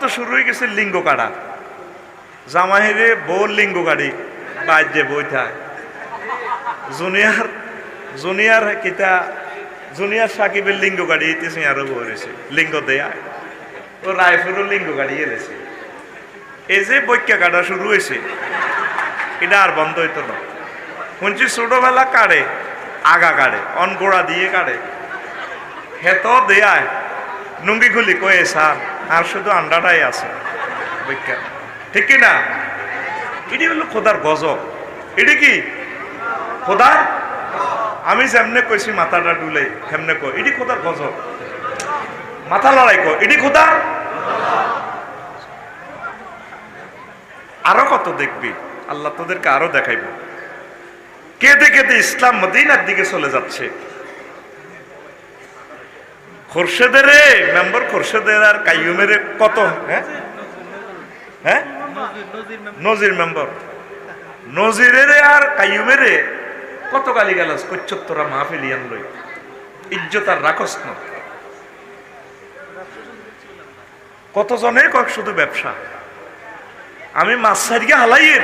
তো শুরু হয়ে গেছে লিঙ্গ কাটা জামাহিরে বউ লিঙ্গ কাটি বাজ্যে বইথায় জুনিয়র জুনিয়র কিতা, জুনিয়র সাকিবের লিঙ্গ গাড়ি ইতেছে আরও বলেছে লিঙ্গ দেয়া। ও রায়পুরও লিঙ্গ গাড়ি এলেছে এই যে বৈক্যা কাটা শুরু হয়েছে, এটা আর বন্ধ হইতো না। শুনছি ছোটবেলা কাড়ে, আগা কাড়ে, অনগোড়া দিয়ে কাড়ে। হেত দেয়ায়, নুঙ্গি খুলি কয়ে, স্যার আর শুধু আন্ডাটাই আছে। বৈক্যা ঠিক কি না? এটি হলো খোদার গজব। এটি কি? খোদার আমি যেমনে কইছি, মাথাটা ডুলে হেমনে কই এটি খোদার গজব। মাথা লড়াই কো এটি খোদার আরও কত দেখবি? আল্লাহ তোদেরকে আরও দেখাইব। কেঁদে কেঁদে ইসলাম মদিনার দিকে চলে যাচ্ছে। খোরশেদের? মেম্বার খোরশেদের আর কাইয়ুমের কত? হ্যাঁ? হ্যাঁ? নজির মেম্বার। নজিরের আর কাইয়ুমের কত গালি গালাস কচ্চত্তরা মাহফিল ইয়ান লই? ইজ্জত আর রাখস না। কতজনে কক শুধু ব্যবসা? আমি মাছ সারিকে হালাইয়ের।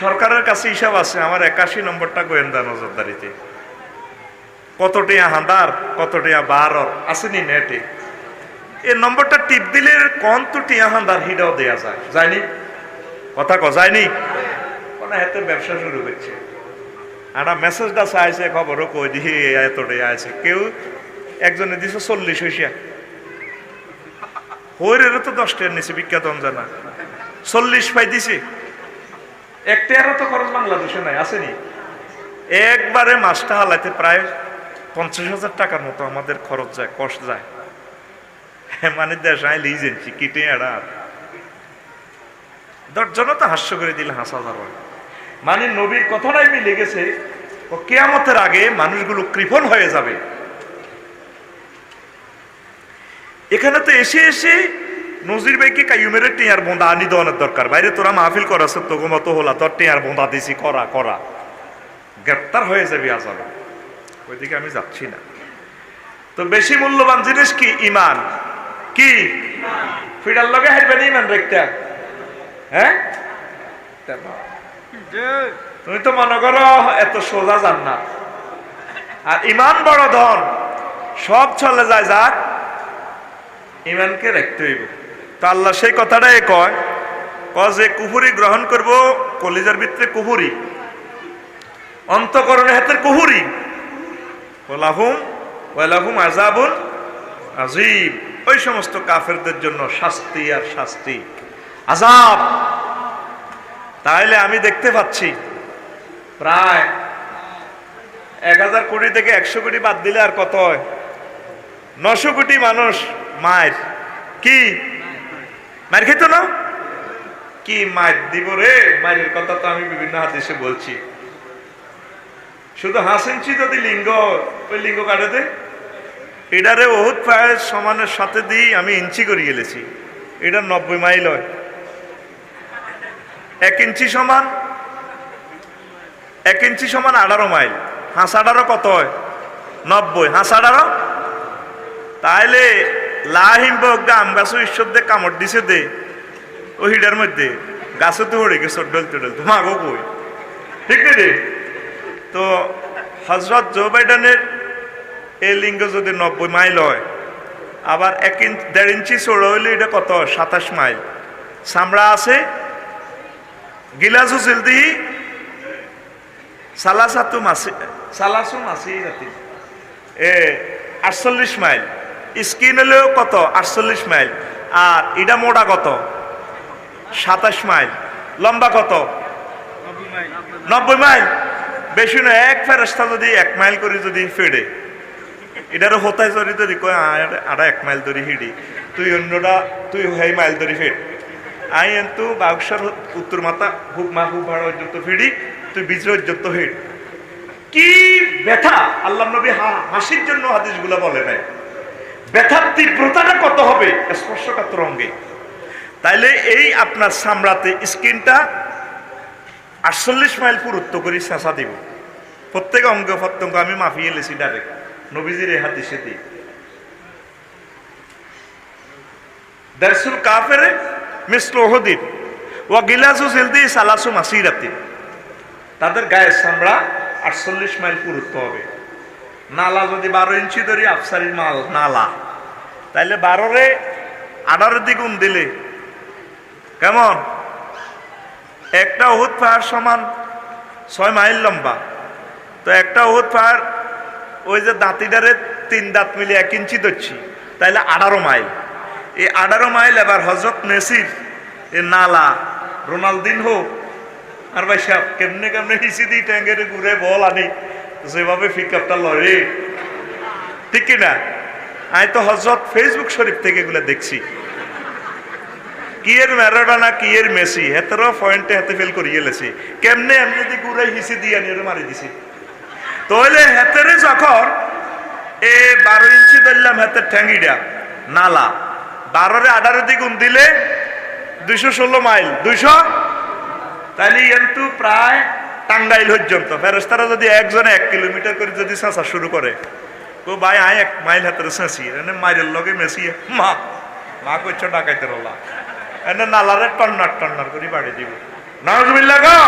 সরকারের কাছে হিসাব আছে, আমার একাশি নম্বরটা গোয়েন্দা নজরদারিতে। কত টিয়া হাঁদার কত টিয়া বারর, আসেনি নেটে। এই নম্বরটা টিপ দিলে কন তো টিয়া হাঁদার হিডাও দেয়া যায়। যায়নি? কথা ক যায়নি? কোন হাতে ব্যবসা শুরু করছে? একটা মেসেজটা চাইছে, খবরও কই দিহি এত টিয়া আছে। কেউ একজনে দিছে চল্লিশ হইসিয়া। হইরের তো দশ টাকার নিচে বিখ্যাত জানা চল্লিশ পাই দিছে। একটারও তো খরচ বাংলাদেশে নাই, আসেনি? একবারে মাছটা হালাইতে প্রায় পঞ্চাশ হাজার টাকার মতো আমাদের খরচ যায় কষ্ট যায়। মানে দেশ আই লিজেন্সি কিটে এড়া দশজনও তো হাস্য করে দিলে হাসা যাবে মানে নবীর কথাটাই মিলে গেছে, ও কেয়ামতের আগে মানুষগুলো কৃপণ হয়ে যাবে। এখানে তো এসে এসে নজির ভাইকে কাইমের টিয়ার বোঁদা আনি দেওয়ানোর দরকার। বাইরে তোরা মাহফিল করাছ তোকে মতো হলা, তোর টিয়ার বোঁদা দিছি, করা করা। গ্রেপ্তার হয়ে যাবি আজাবে ওইদিকে আমি যাচ্ছি না। তো বেশি মূল্যবান জিনিস কি? ইমান। কি? ফিডার লগে হারবেন ইমান রাখতে? হ্যাঁ? তুমি তো মনে করো এত সোজা যান না। আর ইমান বড় ধন। সব চলে যায় যাক। ইমানকে রাখতে হইব। তো আল্লাহ সেই কথাটাই কয় ক যে কুহুরি গ্রহণ করব কলিজার ভিতরে কুহুরি। অন্তকরণে হাতের কুহুরি। ওলাহুম, ওয়ালাহুম আজাবুন আজিব ওই সমস্ত কাফেরদের জন্য শাস্তি আর শাস্তি। আজাব তাহলে আমি দেখতে পাচ্ছি, প্রায় এক হাজার কোটি থেকে একশো কোটি বাদ দিলে আর কত নশো কোটি মানুষ মায়ের। কি? মায়ের খেত না? কি মায়ের দিব রে? মায়ের কথা তো আমি বিভিন্ন হাদিসে বলছি। শুধু হাস ইঞ্চি যদি লিঙ্গ, ওই লিঙ্গ কাটাতে? এটারে বহুত প্রায় সমানের সাথে দিই আমি ইঞ্চি করে গেলেছি। এটা নব্বই মাইল হয়। এক ইঞ্চি সমান? এক ইঞ্চি সমান আঠারো মাইল। হাঁস আঠারো কত হয়? নব্বই। হাঁস আঠারো? তাইলে লাহিম বগা আম গাছও ঈশ্বর দে, কামড় দিছে দে। ও হিডার মধ্যে। গাছে তো হড়ে গেছে ডলতে ডলতে। মাগো কই? ঠিক নেই রে? তো হজরত জো বাইডেনের এই লিঙ্গ যদি নব্বই মাইল হয়, আবার এক ইঞ্চ দেড় ইঞ্চি চড়ো হইলে এটা কত? সাতাশ মাইল। চামড়া আছে, গিলাসু চিলদি সালাসাতু মাসি, সালাসু মাসি রাতি এ, আটচল্লিশ মাইল। স্কিন হলেও কত? আটচল্লিশ মাইল। আর ইটা মোটা কত? সাতাশ মাইল। লম্বা কত? নব্বই মাইল। বেশি নয় এক ফেরস্তা যদি এক মাইল করে যদি ফেড়ে। এটারও হতায় চরি যদি কয় আড়া এক মাইল ধরে হিডি। তুই অন্যটা, তুই সেই মাইল ধরে ফেট আই কিন্তু বাক্সার উত্তর মাথা, হুক মা, হুক ভাড়া পর্যন্ত ফিরি তুই বিজয় পর্যন্ত হিট কি ব্যথা? আল্লাহ নবী হাসির জন্য হাদিসগুলো বলে নাই। ব্যথার তীব্রতাটা কত হবে? স্পর্শকাতর অঙ্গে। তাইলে এই আপনার সামড়াতে স্কিনটা আটচল্লিশ মাইল পুরুত্ব করে চেঁচা দিব। প্রত্যেক অঙ্গ প্রত্যঙ্গ আমি মাফিয়ে লেছি ডাইরেক্ট নবীজির এই হাদিসে দিই দারসুল কাফেরে মিসল ওহদিন ও গিলাসু জিলদি সালাসু মাসিরাতিন। তাদের গায়ের চামড়া আটচল্লিশ মাইল পুরুত্ব হবে। নালা যদি বারো ইঞ্চি ধরি আফসারির মাল নালা। তাইলে বারোরে আঠারো দ্বিগুণ দিলে। কেমন? একটা ওহুদ পাহাড় সমান ছয় মাইল লম্বা। তো একটা ওহুদ পাহাড় ওই যে দাঁতিদারে তিন দাঁত মিলে এক ইঞ্চি ধরছি, তাইলে আঠারো মাইল। এই আঠারো মাইল এবার হজরত মেসির এ নালা, রোনালদিন হোক, আর ভাই সাহেব, কেমনে কেমনে হিসি দিই ট্যাঙ্গের ঘুরে বল আনি, যেভাবে পিক আপটা লড়ে ঠিক কিনা আমি তো হজরত ফেসবুক শরীফ থেকে এগুলো দেখছি। কিয়ের ম্যারাডোনা, কিয়ের মেসি হেতেরও পয়েন্টে হাতে ফেল করিয়ে লেছি। কেমনে এমনি যদি ঘুরে হিসি দিয়ে আনি মারি দিছি। তাহলে হেতেরে যখন এ বারো ইঞ্চি ধরলাম, হাতের ঠ্যাঙ্গিটা নালা, বারোরে আঠারো দ্বিগুণ দিলে দুইশো ষোলো মাইল। দুইশো? তাহলে কিন্তু প্রায় টাঙ্গাইল পর্যন্ত। ফেরেস্তারা যদি একজনে এক কিলোমিটার করে যদি চেঁচা শুরু করে, ও ভাই, আয় এক মাইল হাতের চেঁচি। এনে মাইরের লগে মেসি, মা মা করছ ডাকাইতে রলা। এনে নালারে টন্নার টন্নার করে বাড়ি দিব। নাজবিল্লা গো!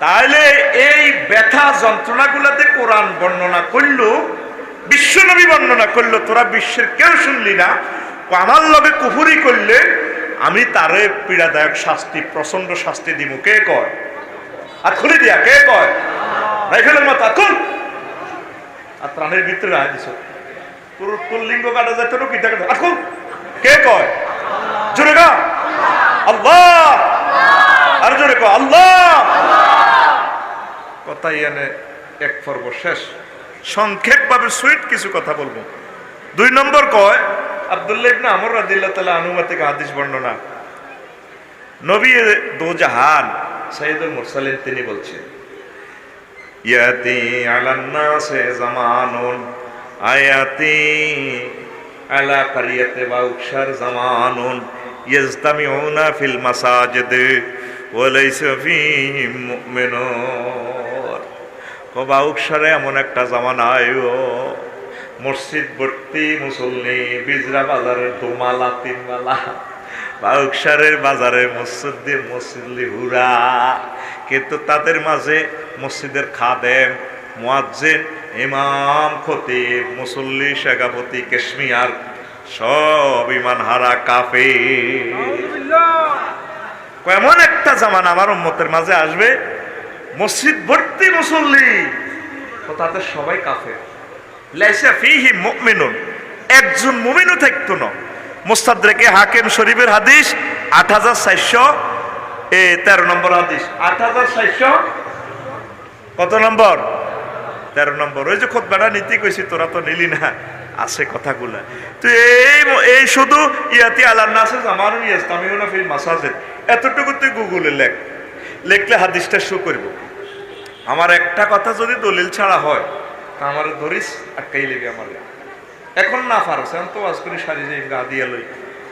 তাহলে এই ব্যথা যন্ত্রণাগুলোতে কোরআন বর্ণনা করল বিশ্বনবী বর্ণনা করল, তোরা বিশ্বের কেউ শুনলি না। আমার লগে কুফুরি করলে আমি তারে পীড়াদায়ক শাস্তি প্রচণ্ড শাস্তি দিব কে কয়? আর খুলে দিয়া, কে কয়? রাইফেলের মাথা খুল। আর প্রাণের ভিতরে রায় দিছ। তোর তোর লিঙ্গ কাটা যায়, তোর কি দেখা আর কে কয়? জোরে গা আল্লাহ। আর জোরে কয়, আল্লাহ। কথাই এক পর্ব শেষ। সংক্ষেপভাবে সুইট কিছু কথা বলব। দুই নম্বর কয়, আব্দুল্লাহ ইবনে আমর রাদিয়াল্লাহু তাআলা আনহু থেকে বর্ণনা। নবী দো জাহান সাইয়্যিদুল মুরসালিন তিনি বলছেন, ইয়াতি আলান নাসে জামানুন, আয়াতি আলা কারিয়াতে বাউকশার জামানুন, ইয়াজতামিউনা ফিল মাসাজিদ ওয়া লাইসা ফীহিম মুমিনুন। বাউকশারে এমন একটা জামানা আয়ো মসজিদ ভর্তি মুসল্লি বিজরা বাজারের দোমালা তিনমালা। বাউকসারের বাজারে মসজিদ দিয়ে মসজিদলি হুরা। কিন্তু তাদের মাঝে মসজিদের খাদেম মুয়াজ্জিন ইমাম খতিব মুসল্লি শেখাপতি কেশমিয়ার সব ইমান হারা কাফে এমন একটা জামান আমার উম্মতের মাঝে আসবে মসজিদ ভর্তি মুসল্লি। তাতে সবাই কাফের। লাইসা ফিহি মুমিনুন। একজন মুমিনও থাকতো না। মুস্তাদরেকে হাকিম শরীফের হাদিস আট হাজার চারশো এ তেরো নম্বর হাদিস। আট হাজার চারশো? কত নম্বর? তেরো নম্বর। ওই যে খোদবাটা নীতি কইছি তোরা তো নিলি না। আছে কথাগুলা। তো এই এই শুধু ইয়াতি আল্লাহ নাসে জামানুন ইয়াস্তামিউনা ফিল মাসাজিদ। এতটুকু তুই গুগলে লেখ। লিখলে হাদিসটা শো করব। আমার একটা কথা যদি দলিল ছাড়া হয়, তা আমার ধরিস, আটকাই লেগে আমার। এখন না পারস এখন তো আজ করে সারি যাই গা দিয়ে লই।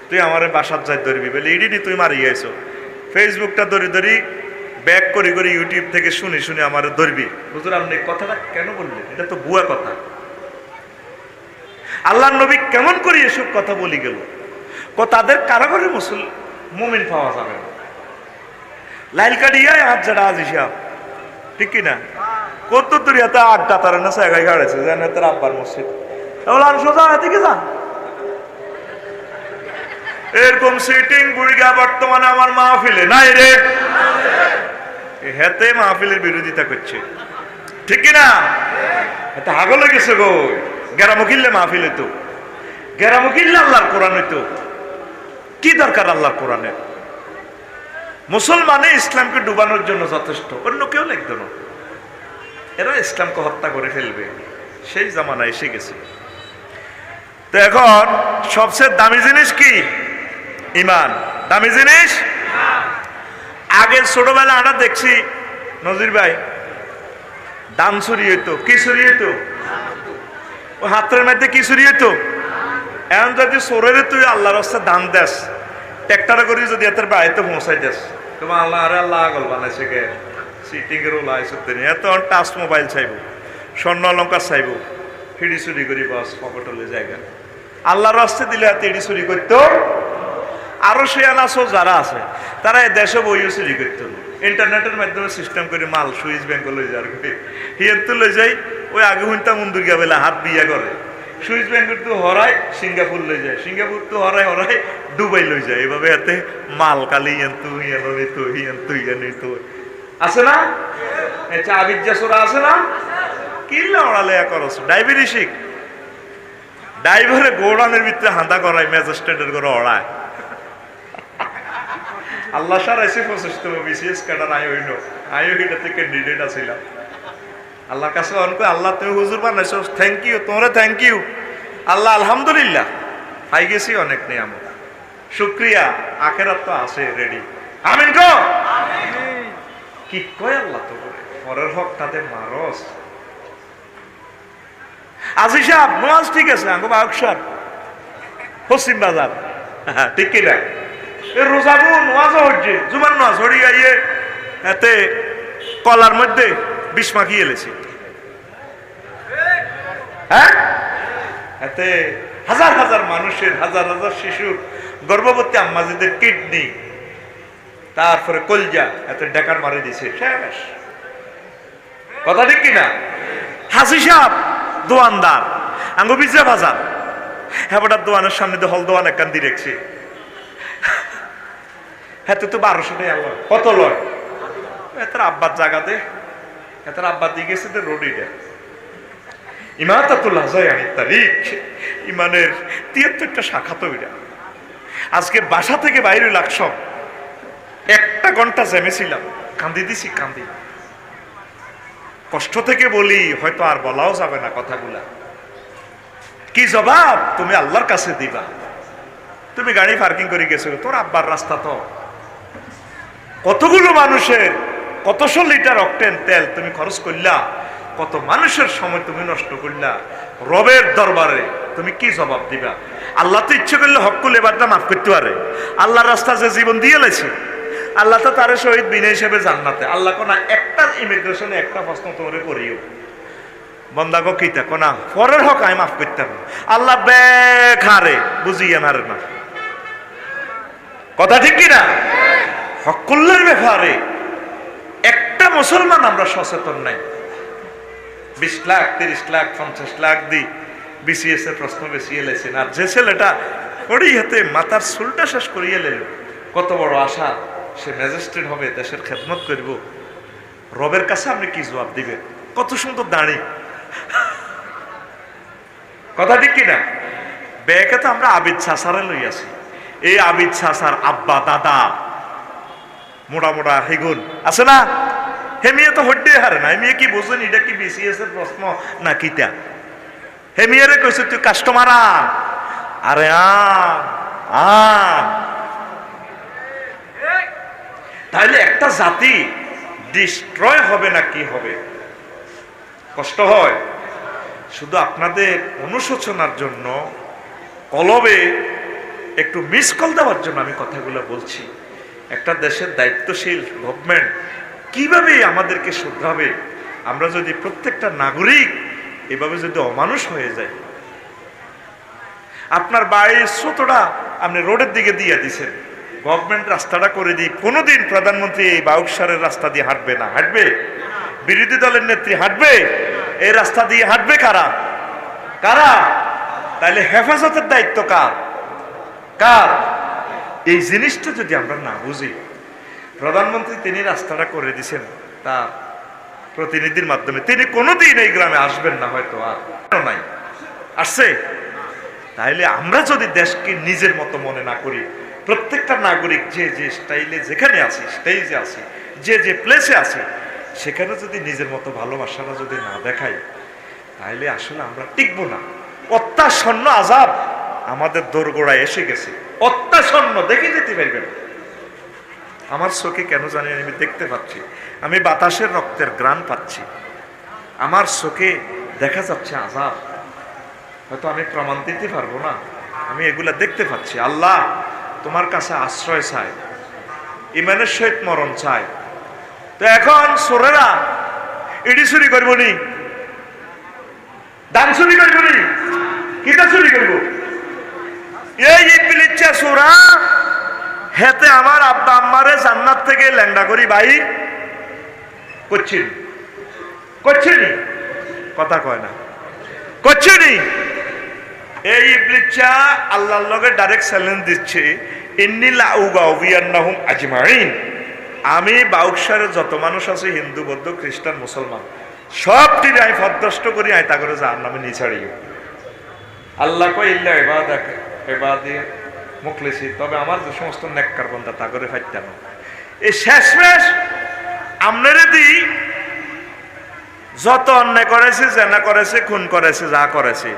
তুই আমার বাসার যাই ধরবি, বলে ইডিনি তুই মারি আইছো। ফেসবুকটা ধরি ধরি ব্যাক করি করি ইউটিউব থেকে শুনি শুনি আমার ধরবি। বুঝলেন আপনি কথাটা কেন বললেন? এটা তো বুয়া কথা। আল্লাহ নবী কেমন করে এসব কথা বলি গেল? তাদের কারাগরে মুসল মুমিন পাওয়া যাবে না। লাইল কাটিয়ায় হাত জাড়া আজ হিসাব ঠিক কিনা কত তোর হাতে আড্ডা তার না সাইগাই গাড়েছে, জানে তোর আব্বার মসজিদ। তাহলে আর সোজা হাতে কি যান। এরকম সিটিং বুড়িগা বর্তমানে আমার মাহফিলে নাই রে। হেতে মাহফিলের বিরোধিতা করছে। ঠিক কিনা এটা হাগলে গেছে গো। গেরামুকিল্লে মাহফিলে তো গেরামুকিল্লে আল্লাহর কোরআন হইতো। কি দরকার আল্লাহর কোরআনের? মুসলমানে ইসলামকে ডুবানোর জন্য যথেষ্ট। অন্য কেউ লিখত না। এরা ইসলামকে হত্যা করে ফেলবে। সেই জামানা এসে গেছে। তো এখন সবচেয়ে দামি জিনিস কি? ইমান। দামি জিনিস? আগে ছোটবেলা আমরা দেখছি, নজির ভাই, দান চুরি হইতো। কি চুরি হইতো? ও হাতের মধ্যে কি চুরি হইতো? এখন যদি চোরের তুই আল্লাহর রাস্তা দান দেস ট্যাক্টারে করে যদি এত বাড়িতে পৌঁছাই দেস। তোমার আল্লাহ আরে আল্লাহ আগল বানাইছে কে? সিটিং এর লাইছে তিনি এত টাচ মোবাইল চাইব। স্বর্ণ অলঙ্কার চাইব। ফিডি চুরি করি বাস পকেটলে জায়গা। আল্লাহর রাস্তে দিলে হাতে এটি চুরি করতো? আরও সে আনাসো যারা আছে, তারা দেশে বইও চুরি করতো। ইন্টারনেটের মাধ্যমে সিস্টেম করে মাল সুইচ ব্যাংক লই যার করে হিয়ার তো লই যাই, ওই আগে হুনতা মন্দির গা বেলা হাত বিয়া করে সুইচ ব্যাংকের তো হরাই সিঙ্গাপুর লই যায়। সিঙ্গাপুর তো হরাই হরাই দুবাই লই যায়। এভাবে হাতে মাল কালি ইয়ান তু ইয়ান নি তো ইয়ান তু ইয়ান নি তো। আছে না? চা বিদ্যাসোরা আছে না? কিল্লা ওড়ালে করস? ডায়াবেটিসিক ড্রাইভারে গৌড়ানের ভিতরে হাঁদা করায়, ম্যাজিস্ট্রেটের করে অড়ায়। আল্লাহ সার এসে প্রচেষ্ট বিসিএস কাটার আয় হইল আয় হইটাতে ক্যান্ডিডেট আছিলাম। আল্লাহর কাছে অনেক আল্লাহ তুমি হুজুর বানাইছো থ্যাংক ইউ তোমরা থ্যাংক ইউ আল্লাহ আলহামদুলিল্লাহ। পাই গেছি অনেক নিয়াম শুক্রিয়া আখেরাত তো আছে রেডি আমিন কো? কি কয় আল্লাহ তো পরের হক তাতে মারস। আজি সাহেব নোয়াজ ঠিক আছে আঙ্গো বাহক সাহেব? পশ্চিম বাজার। হ্যাঁ, ঠিক কি না? রোজাবু নোয়াজও হচ্ছে জুমান নোয়াজ হরি গাইয়ে এতে কলার মধ্যে বিষ মাখিয়ে এলেছি হ্যাঁ? এতে হাজার হাজার মানুষের, হাজার হাজার শিশুর গর্ভবতী আম্মাজিদের কিডনি, তারপরে কলজা, এতে ডেকার মারে দিছে। শেষ। কথা ঠিক কিনা? হাসি সাহেব দোয়ানদার আঙ্গু বিজা বাজার। হ্যাঁ দোয়ানের সামনে দিয়ে হল দোয়ান একখান দিয়ে রেখছি। হ্যাঁ তো বারোশো টাকা কত লয়? এতার আব্বার জায়গাতে এতার আব্বার দিয়ে গেছে রোড এটা ইমাতাতুল্লাহ জায়ানি তারিখ। ইমানের তিয়াত্তরটা শাখা তো এটা আজকে বাসা থেকে বাইরে লাগসব একটা ঘণ্টা জেমেছিলাম কান্দি দিছি, কান্দি। কষ্ট থেকে বলি, হয়তো আর বলাও যাবে না কথাগুলা। কি জবাব? তুমি আল্লাহর কাছে দিবা। তুমি গাড়ি পার্কিং করে গেছো তোর আব্বার রাস্তা তো। কতগুলো মানুষের কতশো লিটার অক্টেন তেল তুমি খরচ করলা? কত মানুষের সময় তুমি নষ্ট করলা। রবের দরবারে তুমি কি জবাব দিবা? আল্লাহ তো ইচ্ছে করলে হকুল এবারটা মাফ করতে পারে। আল্লাহর রাস্তা যে জীবন দিয়ে লেছে আল্লাহ তো তার শহীদ বিনা হিসেবে জান্নাতে। আল্লাহ কোনা একটা ইমিগ্রেশনে একটা প্রশ্ন তোমারে করিও। বন্দা গো কিতা কোনা পরের হক আমি মাফ করতে পারব আল্লাহ বেখারে বুঝিয়ে মারে না কথা ঠিক কিনা হকুল্লের ব্যাপারে। একটা মুসলমান আমরা সচেতন নাই। বিশ লাখ, তিরিশ লাখ, পঞ্চাশ লাখ দি বিসিএস এর প্রশ্ন বেশি এলেছেন আর যে ছেলেটা ওরই হাতে মাথার চুলটা শেষ করিয়ে এলেন কত বড় আশা, সে ম্যাজিস্ট্রেট হবে, দেশের খেদমত করব। রবের কাছে আপনি কি জবাব দিবেন? কত সুন্দর দাঁড়ি। কথা ঠিক কিনা? ব্যাগে তো আমরা আবিদ ছাসারে লই আছি। এই আবিদ ছাসার আব্বা, দাদা মোড়া মোড়া হেগুন, আছে না? হেমিয়ে তো হড্ডে হারে না, হেমিয়ে কি বুঝুন এটা কি বিসিএস এর প্রশ্ন না কিটা হেমিয়ারে কইছে তুই কাস্টমার আন। আরে আন তাহলে একটা জাতি ডিস্ট্রয় হবে না কি হবে? কষ্ট হয়। শুধু আপনাদের অনুশোচনার জন্য, কলবে একটু মিস কল দেওয়ার জন্য আমি কথাগুলো বলছি। একটা দেশের দায়িত্বশীল গভর্নমেন্ট কীভাবে আমাদেরকে শুধরাবে? আমরা যদি প্রত্যেকটা নাগরিক এভাবে যদি অমানুষ হয়ে যায় আপনার বাড়ির স্রোতটা আপনি রোডের দিকে দিয়ে দিছেন। গভর্নমেন্ট রাস্তাটা করে দিই, কোনোদিন প্রধানমন্ত্রী এই বাউকসারের রাস্তা দিয়ে হাঁটবে না। হাঁটবে? বিরোধী দলের নেত্রী হাঁটবে? এই রাস্তা দিয়ে হাঁটবে কারা? কারা? তাহলে হেফাজতের দায়িত্ব কার? কার? এই জিনিসটা যদি আমরা না বুঝি প্রধানমন্ত্রী তিনি রাস্তাটা করে দিছেন, তা প্রতিনিধির মাধ্যমে। তিনি কোনোদিন এই গ্রামে আসবেন না হয়তো আর। নাই? আসছে? তাইলে আমরা যদি দেশকে নিজের মতো মনে না করি, প্রত্যেকটা নাগরিক যে যে স্টাইলে যেখানে আছি, স্টেজে আছি, যে যে প্লেসে আছি, সেখানে যদি নিজের মতো ভালোবাসাটা যদি না দেখাই তাহলে আসলে আমরা টিকবো না। অত্যাসন্ন আজাব আমাদের দোরগোড়ায় এসে গেছে। অত্যাসন্ন দেখে যেতে পারবেন। আমার চোখে কেন জানি আমি দেখতে পাচ্ছি। আমি বাতাসের রক্তের গ্রাণ পাচ্ছি। আমার চোখে দেখা যাচ্ছে আজাব হয়তো আমি প্রমাণ দিতে পারব না। আমি এগুলা দেখতে পাচ্ছি। আল্লাহ তোমার কাছে আশ্রয় চাই ইমানের সহিত মরণ চাই তো এখন সোরেরা ইডি চুরি করব নি? দান চুরি করব নি? কিটা চুরি করব? এই ইবলিচ্ছা সুরা হেতে আমার আব্বা আম্মারে জান্নাত থেকে ল্যাংডা করি, ভাই। করছিনি করছিনি কথা কয় না। করছিনি এই ইবলিচ্ছা আল্লাহর লগে ডাইরেক্ট চ্যালেঞ্জ দিচ্ছে। ইন্নি লাউগাউবিয়ান্নাহুম আজমাইন। আমি বাউকসারে যত মানুষ আছে, হিন্দু, বৌদ্ধ, খ্রিস্টান, মুসলমান, সবটি আমি ফদ্রষ্ট করি আই তা করে যার নামে আল্লাহ কই ইল্লা ইবাদাক, ইবাদি মুখলিসি তবে আমার যে সমস্ত নেককার বন্ধা, তা করে ফাইতাম। এই শেষমেশ আমনেরে দি, যত অন্যায় করেছে জেনা করেছে, খুন করেছে, যা করেছে,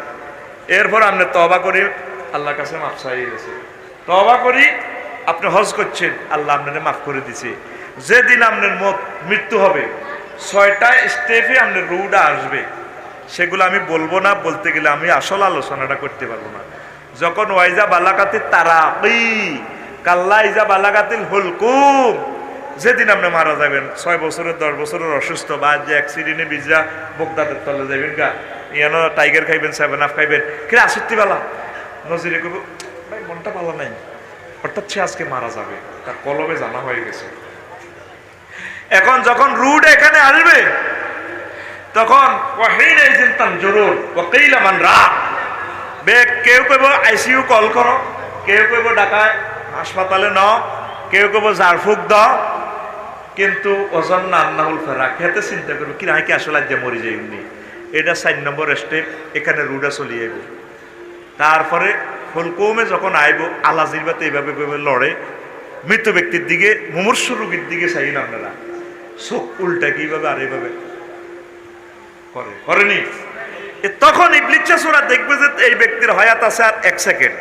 এরপর আপনি তবা করি, আল্লাহর কাছে মাফ চাইয়ে গেছে। তবা করি, আপনি হজ করছেন, আল্লাহ আপনাকে মাফ করে দিছে। যেদিন আপনার মত মৃত্যু হবে, ছয়টা স্টেপে আপনার রুটা আসবে। সেগুলো আমি বলব না, বলতে গেলে আমি আসল আলোচনাটা করতে পারব না। যখন ওয়াইজা বালাকাতির তারা কাল্লা ইজা বালাকাতিল হুলকুম, যেদিন আপনি মারা যাবেন, ছয় বছরের, দশ বছরের অসুস্থ, বা যে অ্যাক্সিডেন্টে বিজরা বোগদাদের তলে যাবেন গা, ইয়ানো টাইগার খাইবেন সেভেন আপ খাইবেন, কিরে আসত্তি বালা? নজিরে করব ভাই, মনটা ভালো নাই। অর্থাৎ সে আজকে মারা যাবে, তার কলমে জানা হয়ে গেছে। এখন যখন রুট এখানে আসবে, তখন ওয়াহিন আইছেন তান জরুর ওয়াকিলা মান রা বে, কেউ কইব আইসিইউ কল করো। কেউ কইব ঢাকায় হাসপাতালে ন। কেউ কইব জারফুক দাও কিন্তু ওজন না আন্নাহুল ফেরা খেতে চিন্তা করব কি নাকি আসলে আজ মরি যাই উনি এটা চার নম্বর স্টেপ এখানে রুডা চলি আইব তারপরে ফুলকৌমে যখন আইব আলাজিরবাতে এইভাবে এইভাবে লড়ে। মৃত ব্যক্তির দিকে মুমূর্ষ রোগীর দিকে চাইন আপনারা চোখ উল্টা কীভাবে আর এইভাবে করে করেনি তখন ইবলিচ্ছা সোরা দেখবে যে এই ব্যক্তির হয়াত আছে আর এক সেকেন্ড।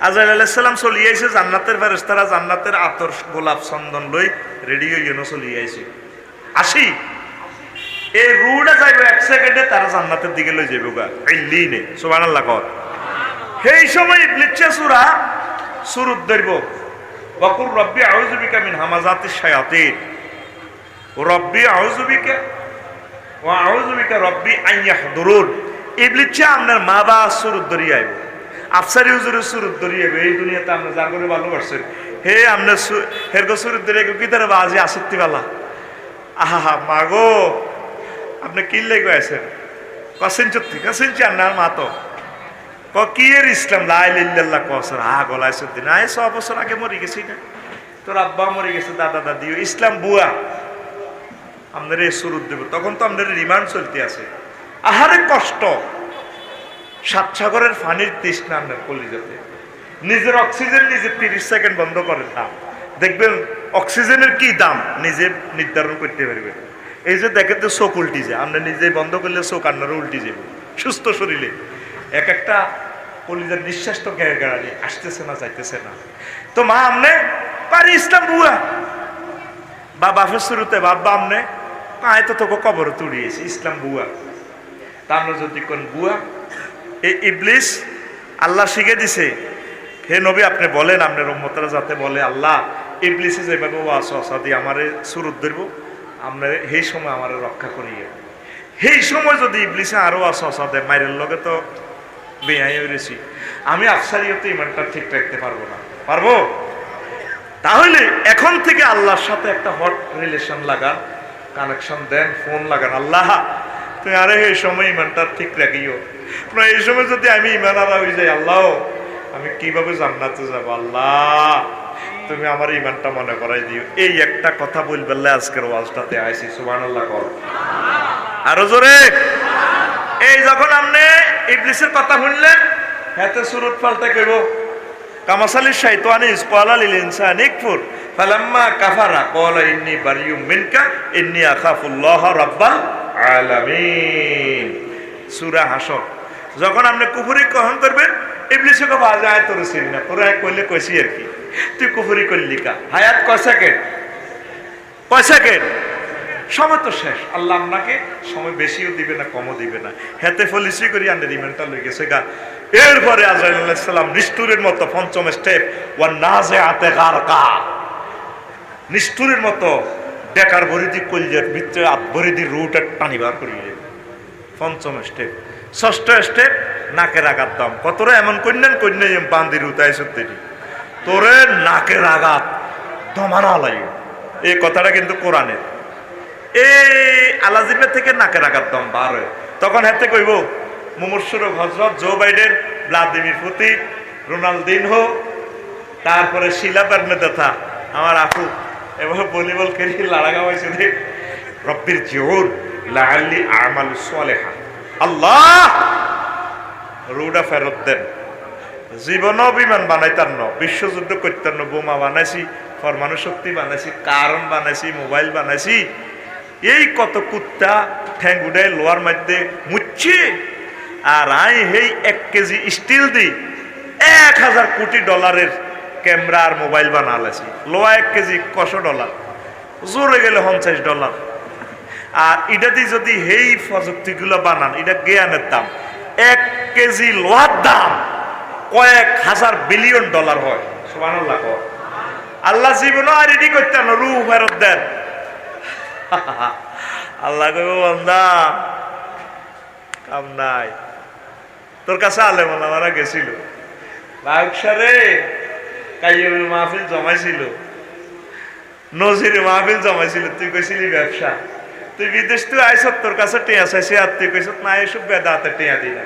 আজাইল আলাইসাল্লাম চলিয়ে আইছে, জান্নাতের ফেরেস্তারা জান্নাতের আতর গোলাপ চন্দন লই রেডিও ইউনো চলিয়ে আইছে। আসি। এই রুডে যাইবে এক সেকেন্ডে, তারা জান্নাতের দিকে লই যাবে গা। এই লিনে, সুবহানাল্লাহ কর। সেই সময় ইবলিচ্ছা সুরা সুরুদ ধরব। বকুর রব্বি আউজুবিকা মিন হামাজাতিস শায়াতিন। রব্বি আউজুবিকা ও আউজুবিকা রব্বি আইয়াহদুরুন ইবলিচ্ছা আপনার মা বা সুরুদ ধরিয়ে আইব। আফসারি হুজুরের সুরুদ ধরিয়ে আইব। এই দুনিয়াতে আপনি যা করে ভালোবাসছেন হে আপনার হের গো সুরুদ ধরিয়ে কি তারা বাজে আসত্তি বালা। আহা হা মাগো আপনি কি লেগে আছেন কসেন চত্তি, কসেন চান্নার মা তো। ক, কি এর ইসলাম? লাই লিল্লাল্লাহ কসর হা গলায় সত্যি না এই ছ বছর আগে মরে গেছি না। তোর আব্বা মরে গেছে, দাদা দাদি ইসলাম বুয়া। আপনার এই সুরুদ দেব। তখন তো আপনার রিমান্ড চলতে আছে। আহারে কষ্ট। সাত সাগরের ফানির তৃষ্ণা আপনার কলিজাতে। নিজের অক্সিজেন নিজে তিরিশ সেকেন্ড বন্ধ করেন দাম দেখবেন অক্সিজেনের কি দাম? নিজে নির্ধারণ করতে পারবে। এই যে দেখেন তো চোখ উল্টি যায়। আপনি নিজে বন্ধ করলে চোখ আপনারও উল্টি যাবে। সুস্থ শরীরে। এক একটা কলিজার নিঃশ্বাস তো গেড়ে গেড়ালি, আসতেছে না, যাইতেছে না। তো মা আমনে, পারি ইসলাম বুয়া। বা বাপের শুরুতে বাবা আমনে, পায়ে তো তোকে কবর তুড়িয়েছে ইসলাম বুয়া। তা আমরা যদি কোন বুয়া, এই ইবলিস আল্লাহ শিখে দিছে, হে নবী আপনি বলেন, আপনার উম্মতরা যাতে বলে, আল্লাহ ইবলিসে যেভাবে ওয়াস ওয়াসা দিয়ে আমারে সুরুত ধরবো আপনার সেই সময় আমার রক্ষা করিয়ে। সেই সময় যদি ইবলিসে আরও ওয়াস ওয়াসা দেয় মায়ের লগে তো বেয়াই হয়েছি আমি আফসারিয়তে ইমানটা ঠিক রাখতে পারব না। পারব? তাহলে এখন থেকে আল্লাহর সাথে একটা হট রিলেশন লাগান, কানেকশন দেন, ফোন লাগান, আল্লাহ তুমি আরে এই সময় ইমানটা ঠিক রাখিও। না, এই সময় যদি আমি ইমান আলা হয়ে যাই, আল্লাহ, আমি কীভাবে জান্নাতে যাব? আল্লাহ, তুমি আমার ইমানটা মনে করাই দিও। এই একটা কথা বলবে আজকের ওয়াজটাতে আইসি সুবান আল্লাহ কর। আরও জোরে। এই যখন আপনি ইবলিসের কথা শুনলেন, হাতে সুরত পাল্টা কইব, কামাসালি শাইতানি ইসকালা লিল ইনসানি ইকফুর, ফালাম্মা কাফারা, ক্বালা ইন্নী বারিয়ুম মিনকা, ইন্নী আখাফুল্লাহ রাব্বাল আলামিন। সূরা হাসর। যখন আপনি কুফরি গ্রহণ করবেন, ইবলিসে কো বাজে আয় তোর সিন না। তোর কইলে কইছি আর কি। তুই কুফরি করলি কা? হায়াত কয় সেকেন্ড কয় সেকেন্ড সময় তো শেষ। আল্লাহ আপনাকে সময় বেশিও দিবে না, কমও দিবে না। হেতে ফলিসি করি আন্ডে রিমেন্টটা লই গেছে গা। এরপরে আজরাইসাল্লাম নিষ্ঠুরের মতো পঞ্চম স্টেপ ওয়ান নাজে আতে কার কা নিষ্ঠুরের মতো বেকার ভরিদি কলজের ভিতরে ভরিদি রুট টানিবার করিয়ে পঞ্চম স্টেপ ষষ্ঠ স্টেপ নাকের আঘাত দাম। কতরে এমন কন্যান কন্যা বান্দির উতায় সত্যি তোরে। নাকের আঘাত দমানো লাগে। এই কথাটা কিন্তু কোরআনের এই আলাজিমের থেকে নাকের আঘাত দম বার হয়। তখন হাতে কইব, মুমূর্ষুর হজরত Joe Biden, Vladimir Putin Ronaldinho তারপরে শিলা বেরমেদাথা আমার আপু। এবার ভলিবল খেলি লাড়াগা হয়েছে রে রব্বির জিওর লাআল্লি আমাল সালেহা। আল্লাহ! রুডা ফেরত দেন। জীবন বিমান বানাইতার ন, বিশ্বযুদ্ধ করতার ন, বোমা বানাইছি, পরমাণু শক্তি বানাইছি, কারণ বানাইছি, মোবাইল বানাইছি। এই কত কুত্তা ঠ্যাং উড়াই লোয়ার মধ্যে মুচ্ছে, আর আই হেই এক কেজি স্টিল দি, এক হাজার কোটি ডলারের ক্যামেরা আর মোবাইল বানালেছি। লোয়া এক কেজি কশো ডলার। জোরে গেলে পঞ্চাশ ডলার। আর এটা দিয়ে যদি হেই প্রযুক্তিগুলো বানান এটা জ্ঞানের দাম। এক কেজি লোহার দাম কয়েক হাজার বিলিয়ন ডলার হয়। সুবহানাল্লাহ আল্লাহ জীবন আর রেডি করতেন না, রূহ ফেরত দেন। আল্লাহ কইব বন্দা কাম নাই। তোর কাছে আলে মারা গেছিল। বায়ুসারে কাইয়ের মাহফিল জমাইছিল। নজির মাহফিল জমাইছিল, তুই কইছিলি ব্যবসা। তুই বিদেশ তুই আইস, তোর কাছে টেয়া চাইছে, আর তুই কইস না, এসব বেদাতে টেয়া দি না।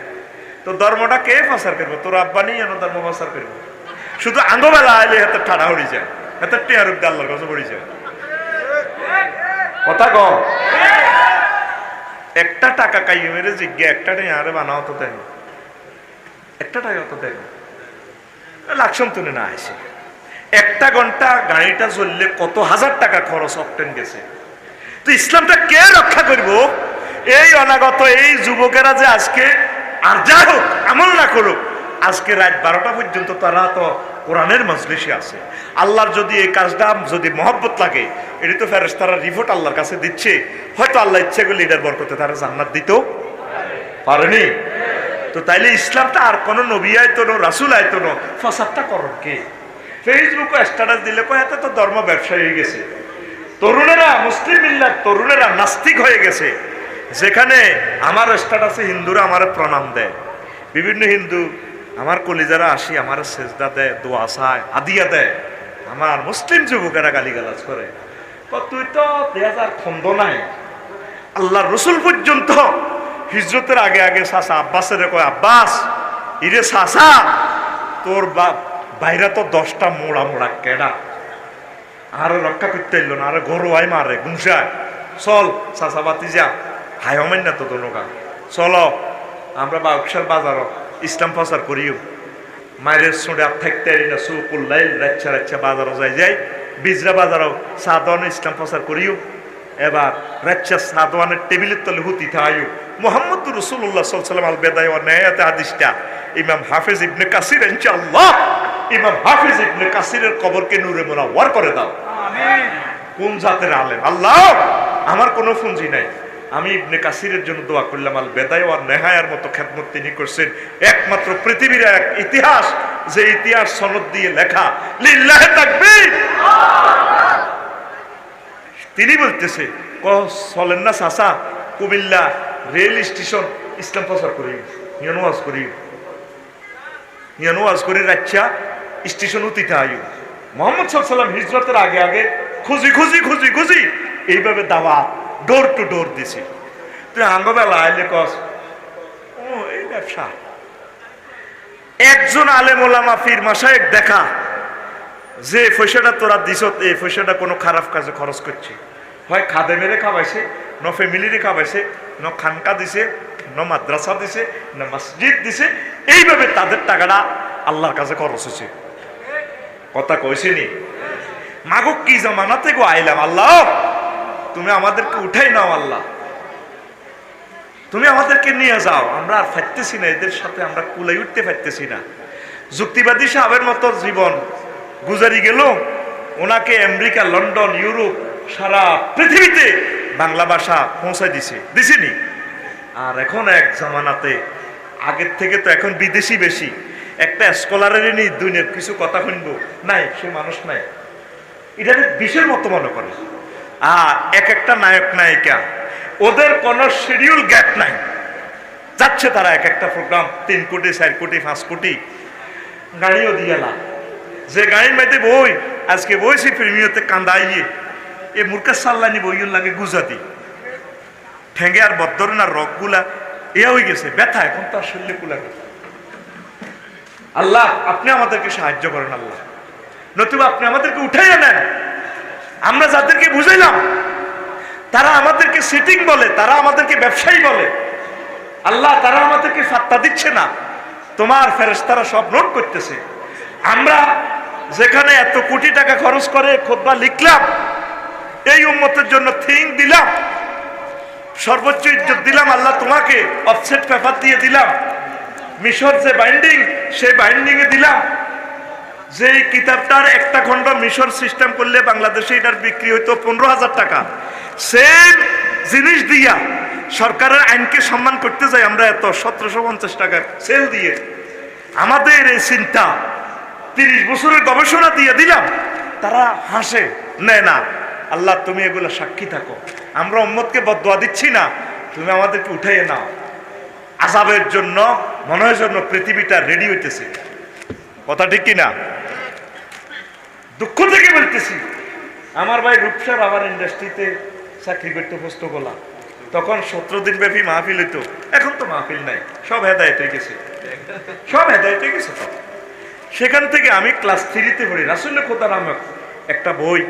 তো ধর্মটা কে প্রচার করব? তোর আব্বা নেই এনো ধর্ম প্রচার করব? শুধু আঙ্গবেলা আইলে হাতে ঠাড়া হয়ে যায় হাতে টেয়া রূপ আল্লাহর কাছে পড়ে যায়। কথা কম। একটা টাকা কাইয়ে মেরে জিজ্ঞা, একটা টেয়া আরে বানাও তো দেয়। একটা টাকা তো দেয়। লাকসম তুলে না আসে একটা ঘণ্টা গাড়িটা চললে কত হাজার টাকা খরচ অকটেন গেছে। তো ইসলামটা কে রক্ষা করব? এই অনাগত এই যুবকেরা যে আজকে, আর যা হোক, আমল না করুক, আজকে রাত বারোটা পর্যন্ত তারা তো কোরআনের মজলিসে আছে। আল্লাহর যদি এই কাজটা, যদি মহব্বত লাগে, এটি তো ফেরেস তারা রিপোর্ট আল্লাহর কাছে দিচ্ছে। হয়তো আল্লাহ ইচ্ছে করলে এটার বরকতে তারা জান্নাত দিত পারেনি। তো তাইলে ইসলামটা আর কোনো নবী আয়তো নো, রাসুল আয়তো নো, ফসাদটা করন কে? ফেসবুকে স্ট্যাটাস দিলে কয়, এত তো ধর্ম ব্যবসায়ী হয়ে গেছে। তরুণেরা, মুসলিম মিল্লার তরুণেরা নাস্তিক হয়ে গেছে। যেখানে আমার স্ট্যাটাসে হিন্দুরা আমার প্রণাম দেয়। বিভিন্ন হিন্দু, আমার কলিজারা আসি, আমার সেজদা দেয়, দোয়া চায় আদিয়া দেয়। আমার মুসলিম যুবকেরা গালিগালাজ করে। তুই তো দেয়ার খন্দ নাই। আল্লাহ রসুল পর্যন্ত হিজরতের আগে আগে চাষা আব্বাসের কয়, আব্বাস, ইরে চাষা তোর বাপ বাইরে তো দশটা মোড়া মোড়া কেডা? আর রক্ষা করতে এলো না, আর গরুয়াই মারে, গুমসায়। চল চাষা বাতি যা হাই হমেন না তো দোনোকা চলো, আমরা বাউকসার বাজার, ইসলাম প্রচার করিও। মায়ের সোঁড়ে আর থাকতে না সুকুল্লাই রাচ্ছা রাচ্ছা বাজারও যাই যাই। বিজরা বাজারও সাদওয়ান ইসলাম প্রচার করিও। এবার রাচ্চা সাদওয়ানের টেবিলের তলে হুতি থাইও মোহাম্মদ রসুল্লাহ সাল্লাম আল বেদায় ও ন্যায়াতে আদিষ্টা। ইমাম হাফিজ ইবনে কাসির ইনশাআল্লাহ। ইমাম হাফিজ ইবনে কাসিরের কবরকে নূরে মোনাওয়ার করে দাও। কোন জাতের আলেম? আল্লাহ! আমার কোনো ফুঞ্জি নাই। আমি ইবনে কাসিরের জন্য দোয়া করলাম আল বেদায় আর নেহায়ার মতো খেদমত তিনি করছেন। একমাত্র পৃথিবীর এক ইতিহাস যে ইতিহাস সনদ দিয়ে লেখা। লিল্লাহে তাকবীর! তিনি বলতেছে, ক, চলেন না চাচা, কুমিল্লা রেল স্টেশন ইসলাম প্রচার করি ইয়ানো ওয়াজ করি। ইয়ানো ওয়াজ করি রাচ্চা স্টেশন উতিতে আয়ু মোহাম্মদ সাল্লাম হিজরতের আগে আগে খুঁজি খুঁজি খুঁজি খুঁজি, এইভাবে দাওয়া ডোর টু ডোর দিছি। তুই আঙ্গবেলা আইলে কস, ও, এই ব্যবসা। একজন আলেম ওলামা ফির মাসায়েক দেখা, যে পয়সাটা তোরা দিস এই পয়সাটা কোনো খারাপ কাজে খরচ করছে। হয় খাদে মেরে খাওয়াইছে, ন ফ্যামিলিরে খাওয়াইছে, ন খানকা দিছে, ন মাদ্রাসা দিছে, না মসজিদ দিছে, এইভাবে তাদের টাকাটা আল্লাহর কাছে খরচ হয়েছে। কথা কইছিনি মাগো কি জামানাতে গো আইলাম আল্লাহ? তুমি আমাদেরকে উঠাই নাও আল্লাহ। তুমি আমাদেরকে নিয়ে যাও। আমরা আর ফাইতেছি না, এদের সাথে আমরা কুলাই উঠতে পারতেছি না। যুক্তিবাদী সাহেবের মতো জীবন, গুজারি গেল, ওনাকে আমেরিকা, লন্ডন, ইউরোপ সারা পৃথিবীতে বাংলা ভাষা পৌঁছায় দিছে। দিছিনি? আর এখন এক জামানাতে, আগের থেকে তো এখন বিদেশি বেশি। একটা স্কলারের নি দুনিয়ার কিছু কথা শুনব। নাই, সে মানুষ নাই। এটা বিষের মতো মনে করে। আর এক একটা নায়ক, নায়িকা, ওদের কোনো শিডিউল গ্যাপ নাই। যাচ্ছে তারা এক একটা প্রোগ্রাম তিন কোটি, চার কোটি, পাঁচ কোটি। গাড়িও দিয়ে যে গাড়ির মধ্যে বই, আজকে বইছি প্রেমিয়তে কান্দাইয়ে। এ মুরকা সাল্লানি বইয়ের লাগে গুজাতি। ঠেঙ্গে আর বদ্দরনার রকগুলা এ হয়ে গেছে, ব্যথা, এখন তো আর শরীরে কুলা আল্লাহ, আপনি আমাদেরকে সাহায্য করেন, আল্লাহ। নতুবা আপনি আমাদেরকে উঠাইয়া নেন। আমরা যাদেরকে বুঝাইলাম, তারা আমাদেরকে সিটিং বলে, তারা আমাদেরকে ব্যবসায়ী বলে। আল্লাহ, তারা আমাদেরকে ফাত্তা দিচ্ছে না। তোমার ফেরেশতারা সব নোট করতেছে। আমরা যেখানে এত কোটি টাকা খরচ করে খোদবা লিখলাম এই উম্মতের জন্য থিং দিলাম। সর্বোচ্চ ইজ্জত দিলাম, আল্লাহ তোমাকে অফসেট পেপার দিয়ে দিলাম। মিশর যে বাইন্ডিং সেই বাইন্ডিং এ দিলাম। যে কিতাবটার একটা খণ্ড মিশর সিস্টেম করলে বাংলাদেশে এটার বিক্রি হইতো পনেরো হাজার টাকা। সেম জিনিস দিয়া সরকারের আইনকে সম্মান করতে যাই আমরা এত, সতেরোশো পঞ্চাশ টাকার সেল দিয়ে। আমাদের এই চিন্তা, তিরিশ বছরের গবেষণা দিয়ে দিলাম, তারা হাসে, নেয় না। আল্লাহ, তুমি এগুলো সাক্ষী থাকো। আমরা উম্মতকে বদোয়া দিচ্ছি না, তুমি আমাদেরকে উঠাইয়ে নাও। আজাবের জন্য, মনের জন্য পৃথিবীটা রেডি হইতেছে। কথা ঠিক কিনা? দুঃখ থেকে বলতেছি, আমার ভাই রূপসার আবার ইন্ডাস্ট্রিতে চাকরি করতে প্রস্ত গোলা তখন সতেরো দিন ব্যাপী মাহফিল হইতো। এখন তো মাহফিল নাই, সব হেদায়ত হয়ে গেছে। সব হেদায়ত হয়ে গেছে সেখান থেকে আমি ক্লাস থ্রিতে পড়ি রাসুল খোদা নামক একটা বই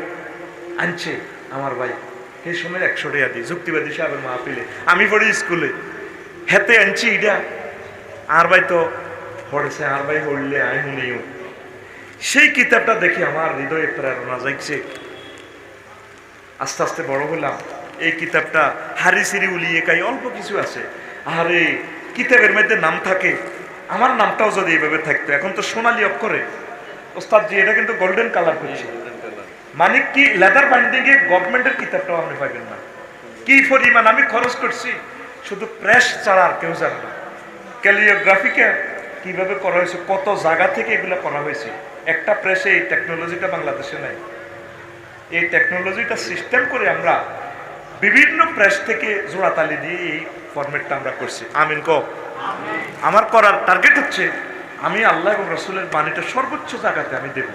আনছে আমার ভাই। সেই সময় একশো টাকা দিই যুক্তিবাদী সাহেবের মাহফিলে। আমি পড়ি স্কুলে। হেতে আনছি এটা আর ভাই তো পড়েছে, আর ভাই পড়লে আই শুনিও সেই কিতাবটা দেখে আমার হৃদয়ে প্রেরণা যাইছে আস্তে আস্তে বড় হলাম। এই কিতাবটা হারি সিরি উলিয়ে কাই অল্প কিছু আছে। আর, কিতাবের মধ্যে নাম থাকে। আমার নামটাও যদি এইভাবে থাকতো, এখন তো সোনালি অক্ষরে। ওস্তাদ জি, এটা কিন্তু গোল্ডেন কালার করছে। মানে কি লেদার বাইন্ডিং এ গভর্নমেন্টের কিতাবটাও আপনি পাবেন না? কি পরিমাণ আমি খরচ করছি? শুধু প্রেস ছাড়া আর কেউ জানে না। ক্যালিওগ্রাফিকে কীভাবে করা হয়েছে, কত জায়গা থেকে এগুলো করা হয়েছে? একটা প্রেসে এই টেকনোলজিটা বাংলাদেশে নাই। এই টেকনোলজিটা সিস্টেম করে আমরা বিভিন্ন প্রেস থেকে জোড়াতালি দিয়ে এই ফরম্যাটটা আমরা করছি। আমিন ক আমার করার টার্গেট হচ্ছে, আমি আল্লাহ এবং রসুলের বাণীটা সর্বোচ্চ জায়গাতে আমি দেব।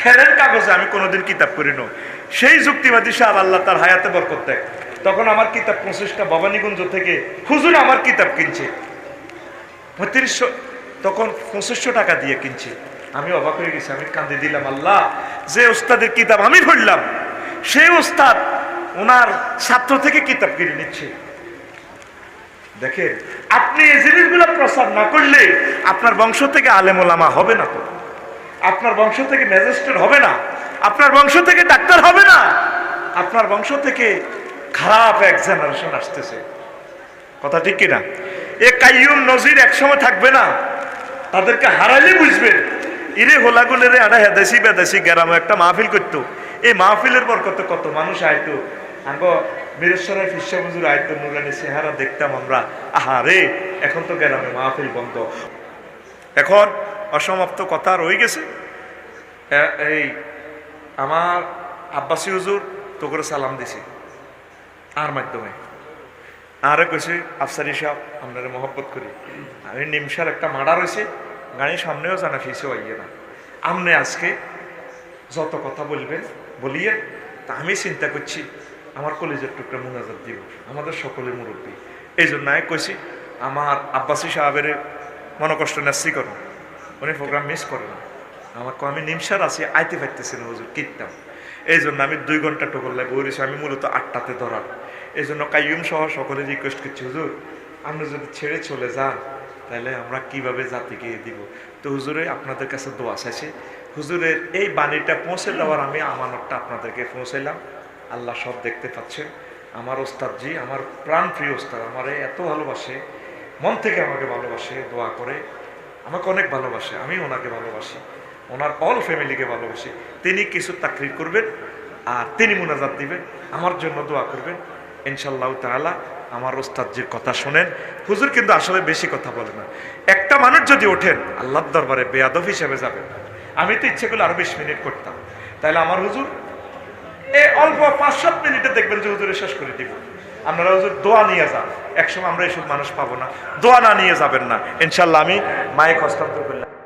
খেরের কাগজে আমি কোনোদিন কিতাব করি না সেই যুক্তিবাদী সাহেব আল্লাহ তার হায়াতে বরকত দেয়। তখন আমার কিতাব পঁচিশটা ভবানীগঞ্জ থেকে হুজুর আমার কিতাব কিনছে। পঁয়ত্রিশশো তখন পঁচিশশো টাকা দিয়ে কিনছে। আমি অবাক হয়ে গেছি, আমি কান্দে দিলাম, আল্লাহ, যে ওস্তাদের কিতাব আমি পড়লাম সেই ওস্তাদ ওনার ছাত্র থেকে কিতাব কিনে নিচ্ছে। দেখেন, আপনি এই জিনিসগুলো প্রচার না করলে আপনার বংশ থেকে আলেমোলামা হবে না তো। আপনার বংশ থেকে ম্যাজিস্ট্রেট হবে না। আপনার বংশ থেকে ডাক্তার হবে না। আপনার বংশ থেকে খারাপ এক জেনারেশন আসতেছে। কথা ঠিক কিনা? এ কাইয়ুম নজির একসময় থাকবে না। তাদেরকে হারাইলে বুঝবেন ইরে হোলাগুলেরে আড়া হেদেশি বেদেশি গ্রামে একটা মাহফিল করতো। এই মাহফিলের বরকতে কত কত মানুষ আইতো। আঙ্গ বীরেশ্বরের ফিসা আইতো, নুরানি চেহারা দেখতাম আমরা। আহা রে, এখন তো গ্রামে মাহফিল বন্ধ। এখন অসমাপ্ত কথা রয়ে গেছে। এই আমার আব্বাসী হুজুর তো করে সালাম দিছি আর মাধ্যমে। আরে কইছে, আফসারি সাহেব, আপনারা মহব্বত করি। আমি নিমসার একটা মার্ডার হয়েছে গাড়ির সামনেও জানা ফিসেও আইয়ে না। আপনি আজকে যত কথা বলবেন, বলিয়ে, তা আমি চিন্তা করছি, আমার কলেজের টুকরা মুনাজাত দিব, আমাদের সকলের মুরব্বী। এই জন্য কইছি, আমার আব্বাসী সাহেবের মনে কষ্ট নেসি করো উনি প্রোগ্রাম মিস করে না। আমাকে আমি নিমসার আছি, আইতে পারতেছি না হুজুর কিনতাম এই জন্য আমি দুই ঘণ্টা টোকরলাই বলেছি আমি মূলত আটটাতে ধরার। এই জন্য কাইয়ুম সহ সকলে রিকোয়েস্ট করছি, হুজুর আপনি যদি ছেড়ে চলে যান তাহলে আমরা কীভাবে জাতিকে দিব? তো হুজুরে, আপনাদের কাছে দোয়া চাইছে। হুজুরের এই বাণীটা পৌঁছে দেওয়ার আমি আমানতটা আপনাদেরকে পৌঁছাইলাম। আল্লাহ সব দেখতে পাচ্ছেন আমার ওস্তাদজি, আমার প্রাণ প্রিয় ওস্তাদ, আমারে এত ভালোবাসে, মন থেকে আমাকে ভালোবাসে, দোয়া করে। আমাকে অনেক ভালোবাসে আমি ওনাকে ভালোবাসি, ওনার অল ফ্যামিলিকে ভালোবাসি। তিনি কিছু তাকরির করবেন আর তিনি মুনাজাত দিবেন, আমার জন্য দোয়া করবেন। ইনশাল্লাহ তাআলা আমার ওস্তাদজির কথা শোনেন। হুজুর কিন্তু আসলে বেশি কথা বলে না। একটা মানুষ যদি ওঠেন, আল্লাহর দরবারে বেয়াদব হিসেবে যাবেন। আমি তো ইচ্ছে করলে আরও বিশ মিনিট করতাম। তাহলে আমার হুজুর এই অল্প পাঁচ সাত মিনিটে দেখবেন যে হুজুরে শেষ করে দিব। আপনারা হুজুর দোয়া নিয়ে যান। একসময় আমরা এসব মানুষ পাবো না। দোয়া না নিয়ে যাবেন না। ইনশাল্লাহ আমি মাইক হস্তান্তর করলাম।